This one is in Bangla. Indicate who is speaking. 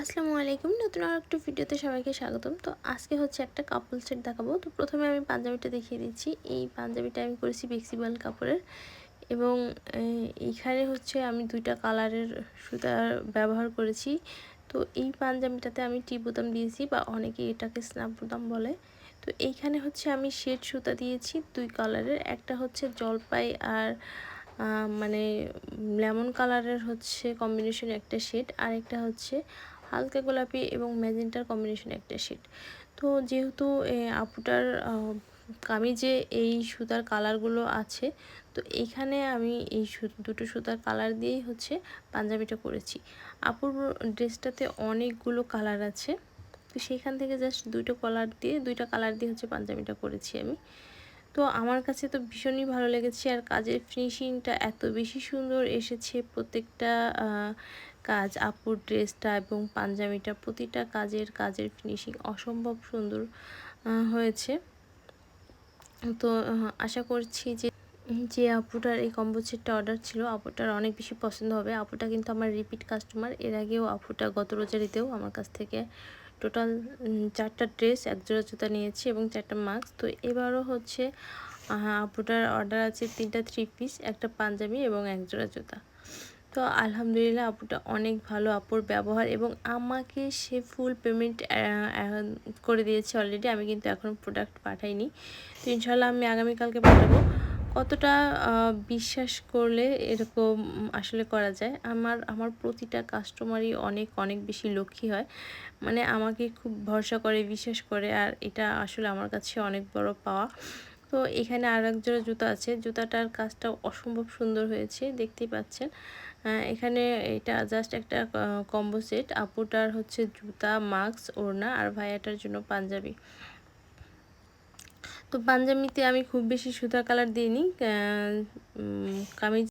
Speaker 1: আসসালামু আলাইকুম। নতুন আর একটা ভিডিওতে সবাইকে স্বাগতম। তো আজকে হচ্ছে একটা কাপল সেট দেখাবো। তো প্রথমে আমি পাঞ্জাবিটা দেখিয়ে দিচ্ছি। এই পাঞ্জাবিটা আমি করেছি ফ্লেক্সিবল কাপড়ের এবং এইখানে হচ্ছে আমি দুইটা কালারের সুতা ব্যবহার করেছি। তো এই পাঞ্জাবিটাতে আমি টি বোতাম দিয়েছি বা অনেকে এটাকে স্ন্যাপ বোতাম বলে। তো এইখানে হচ্ছে আমি শেড সুতা দিয়েছি দুই কালারের একটা হচ্ছে জলপাই আর মানে লেমন কালারের হচ্ছে কম্বিনেশন একটা শেড আর একটা হচ্ছে হালকা গোলাপি এবং ম্যাজেন্টার কম্বিনেশন একটা শেড তো যেহেতু আপুটার কামিজে এই সুতার কালারগুলো আছে, তো এইখানে আমি এই দুটো সুতার কালার দিয়েই হচ্ছে পাঞ্জাবিটা করেছি আপুর ড্রেসটাতে অনেকগুলো কালার আছে, তো সেইখান থেকে জাস্ট দুটো কালার দিয়ে, দুইটা কালার দিয়ে হচ্ছে পাঞ্জাবিটা করেছি আমি। তো আমার কাছে তো ভীষণই ভালো লেগেছে আর কাজের ফিনিশিংটা এত বেশি সুন্দর এসেছে প্রত্যেকটা কাজ, আপুর ড্রেসটা এবং পাঞ্জাবিটা, প্রতিটা কাজের কাজের ফিনিশিং অসম্ভব সুন্দর হয়েছে। তো আশা করছি যে যে আপুটার এই কম্বো সেটটা অর্ডার ছিল, আপুটার অনেক বেশি পছন্দ হবে। আপুটা কিন্তু আমার রিপিট কাস্টমার এর আগেও আপুটা গত রোজারিতেও আমার কাছ থেকে টোটাল চারটা ড্রেস এক জোড়া জুতা নিয়েছি এবং চারটা মাস্ক। তো এবারও হচ্ছে আপুটার অর্ডার আছে তিনটা থ্রি পিস একটা পাঞ্জাবি এবং এক জোড়া জুতা। তো আলহামদুলিল্লাহ আপুটা অনেক ভালো আপুর ব্যবহার এবং আমাকে সে ফুল পেমেন্ট করে দিয়েছে অলরেডি আমি কিন্তু এখন প্রোডাক্ট পাঠাইনি। তো ইনশাল্লাহ আমি আগামীকালকে পাঠাবো। কতটা বিশ্বাস করলে এরকম আসলে করা যায়? আমার আমার প্রতিটা কাস্টমারই অনেক অনেক বেশি লক্ষ্মী হয়। মানে আমাকে খুব ভরসা করে, বিশ্বাস করে, আর এটা আসলে আমার কাছে অনেক বড় পাওয়া। তো এখানে আর এক জোড়া জুতা আছে। জুতাটার কাজটা অসম্ভব সুন্দর হয়েছে, দেখতেই পাচ্ছেন। এখানে এটা জাস্ট একটা কম্বো সেট আপুটার হচ্ছে জুতা মাস্ক ওড়না, আর ভাইয়াটার জন্য পাঞ্জাবি। তো পাঞ্জাবিতে আমি খুব বেশি সুতা কালার দিইনি কামিজ